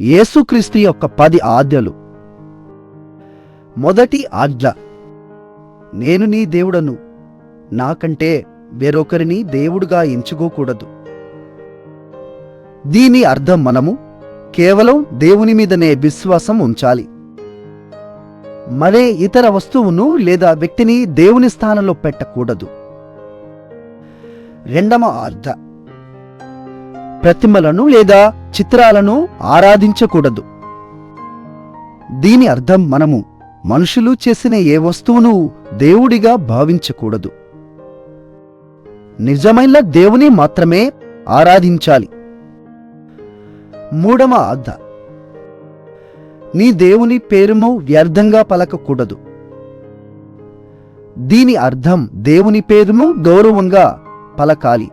యేసుక్రీస్తు యొక్క పది ఆజ్ఞలు. మొదటి ఆజ్ఞ నేను నీ దేవుడను నాకంటే వేరొకరిని దేవుడుగా ఎంచుకోకూడదు. దీని అర్థం మనము కేవలం దేవుని మీదనే విశ్వాసం ఉంచాలి. మరే ఇతర వస్తువును లేదా వ్యక్తిని దేవుని స్థానంలో పెట్టకూడదు. రెండవ అర్థ ప్రతిమలను లేదా చిత్రాలను ఆరాధించకూడదు. దీని అర్థం మనము మనుషులు చేసిన ఏ వస్తువును దేవుడిగా భావించకూడదు. నిజమైన దేవుని మాత్రమే ఆరాధించాలి. మూడవ ఆజ్ఞ. నీ దేవుని పేరుము వ్యర్థంగా పలకకూడదు. దీని అర్థం దేవుని పేరును గౌరవంగా పలకాలి.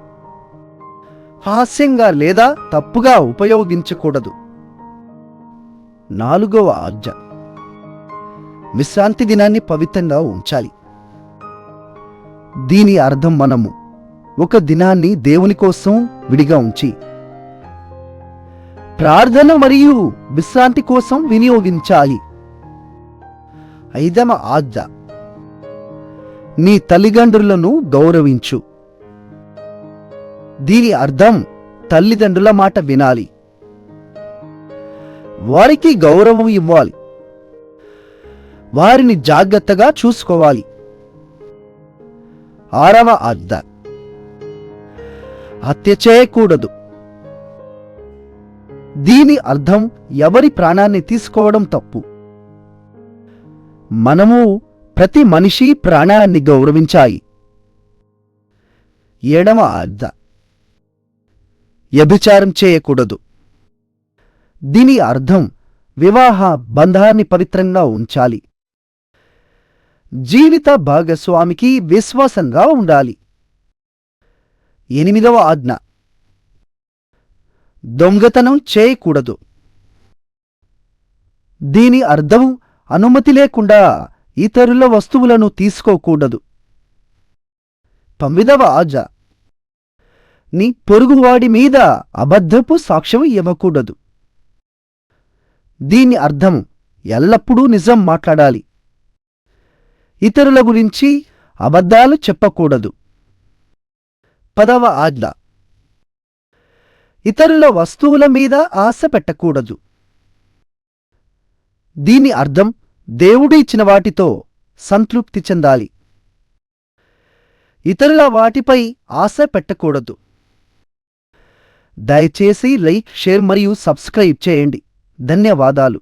హాస్యంగా లేదా తప్పుగా ఉపయోగించకూడదు. నాలుగవ ఆజ్ఞ. విశ్రాంతి దినాన్ని పవిత్రంగా ఉంచాలి. దీని అర్థం మనము ఒక దినాన్ని దేవుని కోసం విడిగా ఉంచి ప్రార్థన మరియు విశ్రాంతి కోసం వినియోగించాలి. ఐదవ ఆజ్ఞ. నీ తల్లిదండ్రులను గౌరవించు. దీని అర్థం తల్లిదండ్రుల మాట వినాలి. వారికి గౌరవం ఇవ్వాలి. వారిని జాగ్రత్తగా చూసుకోవాలి. ఆరవ అర్థ హత్య చేయకూడదు. దీని అర్థం ఎవరి ప్రాణాన్ని తీసుకోవడం తప్పు. మనము ప్రతి మనిషి ప్రాణాన్ని గౌరవించాయి ఏడవ అర్థ వ్యభిచారం చేయకూడదు. దీని అర్థం వివాహ బంధాన్ని పవిత్రంగా ఉంచాలి. జీవిత భాగస్వామికి విశ్వాసంగా ఉండాలి. ఎనిమిదవ ఆజ్ఞ. దొంగతనం చేయకూడదు. దీని అర్థం అనుమతి లేకుండా ఇతరుల వస్తువులను తీసుకోకూడదు. తొమ్మిదవ ఆజ్ఞ. నీ పొరుగువాడి మీద అబద్ధపు సాక్ష్యం ఇవ్వకూడదు. దీని అర్థం ఎల్లప్పుడూ నిజం మాట్లాడాలి. ఇతరుల గురించి అబద్ధాలు చెప్పకూడదు. పదవ ఆజ్ఞ. ఇతరుల వస్తువుల మీద ఆశ పెట్టకూడదు. దీని అర్థం దేవుడు ఇచ్చిన వాటితో సంతృప్తి చెందాలి. ఇతరుల వాటిపై ఆశ పెట్టకూడదు. దయచేసి లైక్ షేర్ మరియు సబ్స్క్రైబ్ చేయండి. ధన్యవాదాలు.